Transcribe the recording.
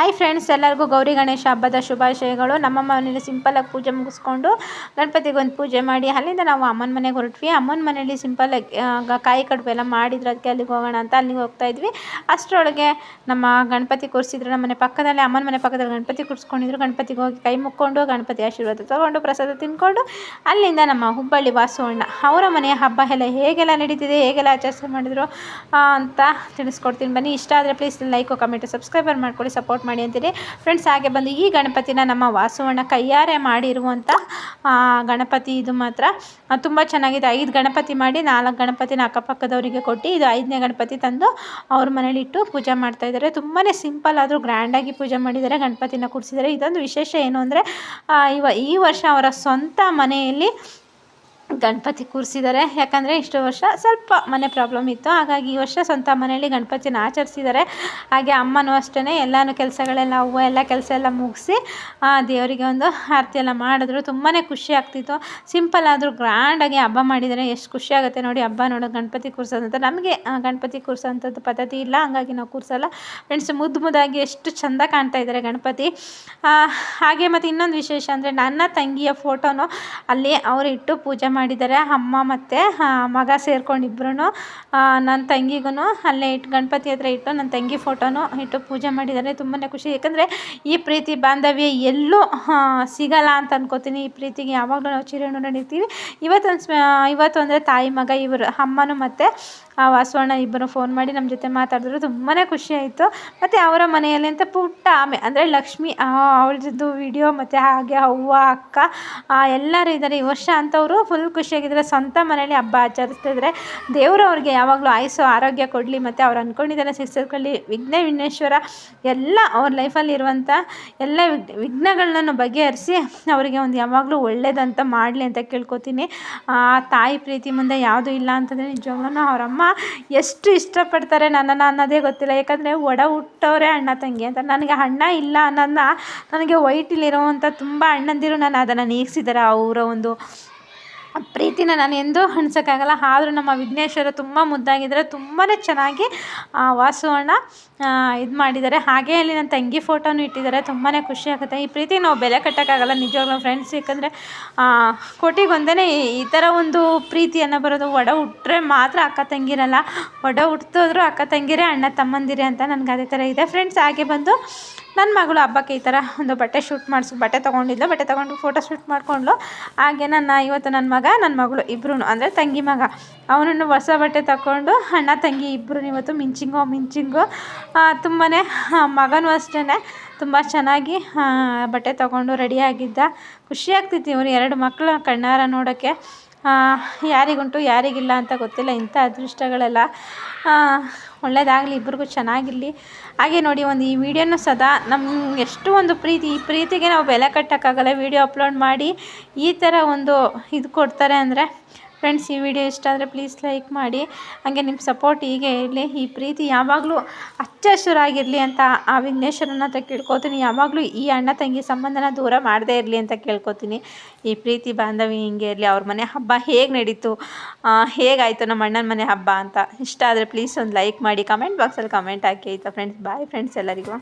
Hi friends ಎಲ್ಲರಿಗೂ ಗೌರಿ ಗಣೇಶ ಹಬ್ಬದ ಶುಭಾಶಯಗಳು. ನಮ್ಮ ಮನೇಲಿ ಸಿಂಪಲಾಗಿ ಪೂಜೆ ಮುಗಿಸ್ಕೊಂಡು ಗಣಪತಿಗೆ ಒಂದು ಪೂಜೆ ಮಾಡಿ, ಅಲ್ಲಿಂದ ನಾವು ಅಮ್ಮನ ಮನೆಗೆ ಹೊರಟ್ವಿ. ಅಮ್ಮನ ಮನೇಲಿ ಸಿಂಪಲಾಗಿ ಕಾಯಿ ಕಡುಬು ಎಲ್ಲ ಮಾಡಿದ್ರು ಅದಕ್ಕೆ ಅಲ್ಲಿಗೆ ಹೋಗೋಣ ಅಂತ ಅಲ್ಲಿಗೆ ಹೋಗ್ತಾ ಇದ್ವಿ. ಅಷ್ಟರೊಳಗೆ ನಮ್ಮ ಗಣಪತಿ ಕೂರಿಸಿದ್ರು. ನಮ್ಮ ಮನೆ ಪಕ್ಕದಲ್ಲೇ, ಅಮ್ಮನ ಮನೆ ಪಕ್ಕದಲ್ಲಿ ಗಣಪತಿ ಕೂರಿಸ್ಕೊಂಡಿದ್ರು. ಗಣಪತಿಗೆ ಹೋಗಿ ಕೈ ಮುಕ್ಕೊಂಡು ಗಣಪತಿ ಆಶೀರ್ವಾದ ತೊಗೊಂಡು, ಪ್ರಸಾದ ತಿಂದ್ಕೊಂಡು ಅಲ್ಲಿಂದ ನಮ್ಮ ಹುಬ್ಬಳ್ಳಿ ವಾಸವಣ್ಣ ಅವರ ಮನೆಯ ಹಬ್ಬ ಎಲ್ಲ ಹೇಗೆಲ್ಲ ನಡೀತಿದೆ, ಹೇಗೆಲ್ಲ ಆಚರಿಸಿ ಮಾಡಿದ್ರು ಅಂತ ತಿಳಿಸ್ಕೊಡ್ತೀನಿ. ಬನ್ನಿ, ಇಷ್ಟ ಆದರೆ ಪ್ಲೀಸ್ ಲೈಕ್ ಕಮೆಂಟು ಸಬ್ಸ್ಕ್ರೈಬರ್ ಮಾಡ್ಕೊಳ್ಳಿ ಸಪೋರ್ಟ್ ಮಾಡಿ ಅಂತೀನಿ ಫ್ರೆಂಡ್ಸ್ ಹಾಗೆ ಬಂದು ಈ ಗಣಪತಿನ ನಮ್ಮ ವಾಸವಣ್ಣ ಕೈಯಾರೆ ಮಾಡಿರುವಂಥ ಗಣಪತಿ ಇದು ಮಾತ್ರ. ತುಂಬ ಚೆನ್ನಾಗಿದೆ. ಐದು ಗಣಪತಿ ಮಾಡಿ ನಾಲ್ಕು ಗಣಪತಿನ ಅಕ್ಕಪಕ್ಕದವರಿಗೆ ಕೊಟ್ಟು, ಇದು ಐದನೇ ಗಣಪತಿ ತಂದು ಅವ್ರ ಮನೇಲಿ ಇಟ್ಟು ಪೂಜೆ ಮಾಡ್ತಾಯಿದ್ದಾರೆ ತುಂಬಾ ಸಿಂಪಲ್ ಆದರೂ ಗ್ರ್ಯಾಂಡಾಗಿ ಪೂಜೆ ಮಾಡಿದ್ದಾರೆ, ಗಣಪತಿನ ಕೂಡಿಸಿದ್ದಾರೆ. ಇದೊಂದು ವಿಶೇಷ ಏನು ಅಂದರೆ ಇವ ಈ ವರ್ಷ ಅವರ ಸ್ವಂತ ಮನೆಯಲ್ಲಿ ಗಣಪತಿ ಕೂರಿಸಿದ್ದಾರೆ ಯಾಕಂದರೆ ಇಷ್ಟು ವರ್ಷ ಸ್ವಲ್ಪ ಮನೆ ಪ್ರಾಬ್ಲಮ್ ಇತ್ತು. ಹಾಗಾಗಿ ಈ ವರ್ಷ ಸ್ವಂತ ಮನೆಯಲ್ಲಿ ಗಣಪತಿನ ಆಚರಿಸಿದ್ದಾರೆ ಹಾಗೆ ಅಮ್ಮನೂ ಅಷ್ಟೇ ಎಲ್ಲನೂ ಕೆಲಸಗಳೆಲ್ಲ ಹೂವು ಎಲ್ಲ ಕೆಲಸ ಎಲ್ಲ ಮುಗಿಸಿ ದೇವರಿಗೆ ಒಂದು ಆರತಿ ಎಲ್ಲ ಮಾಡಿದ್ರು. ತುಂಬಾ ಖುಷಿ ಆಗ್ತಿತ್ತು. ಸಿಂಪಲ್ ಆದರೂ ಗ್ರ್ಯಾಂಡಾಗಿ ಹಬ್ಬ ಮಾಡಿದರೆ ಎಷ್ಟು ಖುಷಿ ಆಗುತ್ತೆ ನೋಡಿ. ಹಬ್ಬ ನೋಡೋದು ಗಣಪತಿ ಕೂರಿಸೋದಂತ. ನಮಗೆ ಗಣಪತಿ ಕೂರ್ಸೋಂಥದ್ದು ಪದ್ಧತಿ ಇಲ್ಲ. ಹಾಗಾಗಿ ನಾವು ಕೂರಿಸಲ್ಲ. ಫ್ರೆಂಡ್ಸ್ ಮುದ್ದು ಮುದ್ದಾಗಿ ಎಷ್ಟು ಚೆಂದ ಕಾಣ್ತಾ ಇದ್ದಾರೆ ಗಣಪತಿ. ಹಾಗೆ ಮತ್ತು ಇನ್ನೊಂದು ವಿಶೇಷ ಅಂದರೆ ನನ್ನ ತಂಗಿಯ ಫೋಟೋನು ಅಲ್ಲಿ ಅವರಿಟ್ಟು ಪೂಜೆ ಮಾಡಿದ್ದಾರೆ, ಅಮ್ಮ ಮತ್ತು ಮಗ ಸೇರ್ಕೊಂಡು ಇಬ್ರೂ ನನ್ನ ತಂಗಿಗೂ ಅಲ್ಲೇ ಇಟ್ಟು ಗಣಪತಿ ಹತ್ರ ಇಟ್ಟು ನನ್ನ ತಂಗಿ ಫೋಟೋನು ಇಟ್ಟು ಪೂಜೆ ಮಾಡಿದ್ದಾರೆ ತುಂಬಾ ಖುಷಿ. ಏಕೆಂದರೆ ಈ ಪ್ರೀತಿ ಬಾಂಧವ್ಯ ಎಲ್ಲೂ ಸಿಗಲ್ಲ ಅಂತ ಅನ್ಕೋತೀನಿ. ಈ ಪ್ರೀತಿಗೆ ಯಾವಾಗಲೂ ನಾವು ಚಿರಋಣಿ ನಡೀತೀವಿ ಇವತ್ತೊಂದು ಇವತ್ತು ಅಂದರೆ ತಾಯಿ, ಮಗ ಇವರು, ಅಮ್ಮನೂ ಮತ್ತು ವಾಸವಣ್ಣ ಇಬ್ಬರು ಫೋನ್ ಮಾಡಿ ನಮ್ಮ ಜೊತೆ ಮಾತಾಡಿದ್ರು. ತುಂಬಾ ಖುಷಿ ಆಯಿತು. ಮತ್ತು ಅವರ ಮನೆಯಲ್ಲಿ ಅಂತ ಪುಟ್ಟ ಆಮೆ, ಅಂದರೆ ಲಕ್ಷ್ಮಿ ಅವಳದ್ದು ವಿಡಿಯೋ ಮತ್ತು ಹಾಗೆ ಅವ್ವ, ಅಕ್ಕ ಎಲ್ಲರೂ ಇದ್ದಾರೆ. ಈ ವರ್ಷ ಅಂತವರು ಫುಲ್ ಖುಷಿಯಾಗಿದ್ದಾರೆ ಸ್ವಂತ ಮನೇಲಿ ಹಬ್ಬ ಆಚರಿಸ್ತಿದ್ರೆ ದೇವರು ಅವ್ರಿಗೆ ಯಾವಾಗಲೂ ಆಯಸ್ಸು, ಆರೋಗ್ಯ ಕೊಡಲಿ ಮತ್ತು ಅವ್ರು ಅಂದ್ಕೊಂಡಿದ್ದಾರೆ ಸಿಕ್ಸಸ್ಕೊಳ್ಳಿ ವಿಘ್ನ ವಿಘ್ನೇಶ್ವರ ಎಲ್ಲ ಅವ್ರ ಲೈಫಲ್ಲಿ ಇರುವಂಥ ಎಲ್ಲ ವಿಘ್ನಗಳನ್ನ ಬಗೆಹರಿಸಿ ಅವರಿಗೆ ಒಂದು ಯಾವಾಗಲೂ ಒಳ್ಳೇದಂತ ಮಾಡಲಿ ಅಂತ ಕೇಳ್ಕೊತೀನಿ. ಆ ತಾಯಿ ಪ್ರೀತಿ ಮುಂದೆ ಯಾವುದೂ ಇಲ್ಲ ಅಂತಂದರೆ ನಿಜವಾಗ್ಲೂ ಅವರಮ್ಮ ಎಷ್ಟು ಇಷ್ಟಪಡ್ತಾರೆ ನನ್ನನ್ನು ಅನ್ನೋದೇ ಗೊತ್ತಿಲ್ಲ. ಯಾಕಂದರೆ ಒಡ ಹುಟ್ಟೋರೆ ಅಣ್ಣ ತಂಗಿ ಅಂತ. ನನಗೆ ಅಣ್ಣ ಇಲ್ಲ ಅನ್ನೋದನ್ನ ನನಗೆ ವೈಟಲ್ಲಿರುವಂಥ ತುಂಬ ಅಣ್ಣಂದಿರು ನಾನು ಅದನ್ನು ನೀಗಿಸಿದ್ದಾರೆ. ಅವರ ಒಂದು ಪ್ರೀತಿನ ನಾನು ಎಂದೂ ಅನ್ಸೋಕ್ಕಾಗಲ್ಲ. ಆದರೂ ನಮ್ಮ ವಿಘ್ನೇಶ್ವರ ತುಂಬ ಮುದ್ದಾಗಿದ್ದಾರೆ. ತುಂಬಾ ಚೆನ್ನಾಗಿ ವಾಸು ಇದು ಮಾಡಿದ್ದಾರೆ. ಹಾಗೆ ಅಲ್ಲಿ ನನ್ನ ತಂಗಿ ಫೋಟೋನು ಇಟ್ಟಿದ್ದಾರೆ. ತುಂಬಾ ಖುಷಿ ಆಗುತ್ತೆ. ಈ ಪ್ರೀತಿಗೆ ನಾವು ಬೆಲೆ ಕಟ್ಟೋಕ್ಕಾಗಲ್ಲ. ನಿಜವಾಗ್ಲೂ ಫ್ರೆಂಡ್ಸ್ ಯಾಕಂದರೆ ಕೋಟಿಗೊಂದೇ ಈ ಥರ ಒಂದು ಪ್ರೀತಿಯನ್ನು ಬರೋದು ಒಡ ಹುಟ್ಟರೆ ಮಾತ್ರ ಅಕ್ಕ ತಂಗಿರಲ್ಲ. ಒಡ ಹುಟ್ಟಿದ್ರು ಅಕ್ಕ ತಂಗಿರೇ ಅಣ್ಣ ತಮ್ಮಂದಿರೇ ಅಂತ ನನಗೆ ಅದೇ ಥರ ಇದೆ. ಫ್ರೆಂಡ್ಸ್ ಹಾಗೆ ಬಂದು ನನ್ನ ಮಗಳು ಹಬ್ಬಕ್ಕೆ ಈ ಥರ ಒಂದು ಬಟ್ಟೆ ಶೂಟ್ ಮಾಡಿಸಿ, ಬಟ್ಟೆ ತೊಗೊಂಡಿದ್ಲು, ಬಟ್ಟೆ ತೊಗೊಂಡು ಫೋಟೋ ಶೂಟ್ ಮಾಡಿಕೊಂಡ್ಳು. ಹಾಗೆ ನನ್ನ, ಇವತ್ತು ನನ್ನ ಮಗ, ನನ್ನ ಮಗಳು ಇಬ್ಬರೂ ಅಂದರೆ ತಂಗಿ ಮಗ. ಅವನನ್ನು ಹೊಸ ಬಟ್ಟೆ ತಗೊಂಡು, ಅಣ್ಣ ತಂಗಿ ಇಬ್ಬರು ಇವತ್ತು ಮಿಂಚಿಂಗೋ, ಮಿಂಚಿಂಗು. ತುಂಬಾ ಮಗನೂ ಅಷ್ಟೇ ತುಂಬ ಚೆನ್ನಾಗಿ ಬಟ್ಟೆ ತೊಗೊಂಡು ರೆಡಿಯಾಗಿದ್ದ ಖುಷಿ ಆಗ್ತಿತ್ತು ಇವರು ಎರಡು ಮಕ್ಕಳು ಕಣ್ಣಾರ ನೋಡೋಕ್ಕೆ. ಯಾರಿಗುಂಟು, ಯಾರಿಗಿಲ್ಲ ಅಂತ ಗೊತ್ತಿಲ್ಲ. ಇಂಥ ಅದೃಷ್ಟಗಳೆಲ್ಲ ಒಳ್ಳೆಯದಾಗಲಿ ಇಬ್ರಿಗೂ ಚೆನ್ನಾಗಿರಲಿ. ಹಾಗೆ ನೋಡಿ, ಒಂದು ಈ ವಿಡಿಯೋನ ಸದಾ ನಮ್ಗೆ ಎಷ್ಟು ಒಂದು ಪ್ರೀತಿ, ಈ ಪ್ರೀತಿಗೆ ನಾವು ಬೆಲೆ ಕಟ್ಟೋಕ್ಕಾಗಲ್ಲ. ವಿಡಿಯೋ ಅಪ್ಲೋಡ್ ಮಾಡಿ ಈ ಥರ ಒಂದು ಇದು ಕೊಡ್ತಾರೆ ಅಂದರೆ ಫ್ರೆಂಡ್ಸ್ ಈ ವಿಡಿಯೋ ಇಷ್ಟ ಆದರೆ ಪ್ಲೀಸ್ ಲೈಕ್ ಮಾಡಿ. ಹಾಗೆ ನಿಮ್ಮ ಸಪೋರ್ಟ್ ಹೀಗೆ ಇರಲಿ. ಈ ಪ್ರೀತಿ ಯಾವಾಗಲೂ ಹಚ್ಚ ಹಸುರಾಗಿರಲಿ ಅಂತ ಆ ವಿಘ್ನೇಶ್ವರನ ಹತ್ರ ಕೇಳ್ಕೊತೀನಿ. ಯಾವಾಗಲೂ ಈ ಅಣ್ಣ ತಂಗಿ ಸಂಬಂಧನ ದೂರ ಮಾಡದೇ ಇರಲಿ ಅಂತ ಕೇಳ್ಕೊತೀನಿ. ಈ ಪ್ರೀತಿ ಬಾಂಧವಿ ಹಿಂಗೆ ಇರಲಿ. ಅವ್ರ ಮನೆ ಹಬ್ಬ ಹೇಗೆ ನಡೀತು? ಹೇಗಾಯಿತು ನಮ್ಮ ಅಣ್ಣನ ಮನೆ ಹಬ್ಬ ಅಂತ. ಇಷ್ಟ ಆದರೆ ಪ್ಲೀಸ್ ಒಂದು ಲೈಕ್ ಮಾಡಿ. ಕಮೆಂಟ್ ಬಾಕ್ಸಲ್ಲಿ ಕಮೆಂಟ್ ಹಾಕಿ ಆಯಿತಾ ಫ್ರೆಂಡ್ಸ್ ಬಾಯ್ ಫ್ರೆಂಡ್ಸ್ ಎಲ್ಲರಿಗೂ.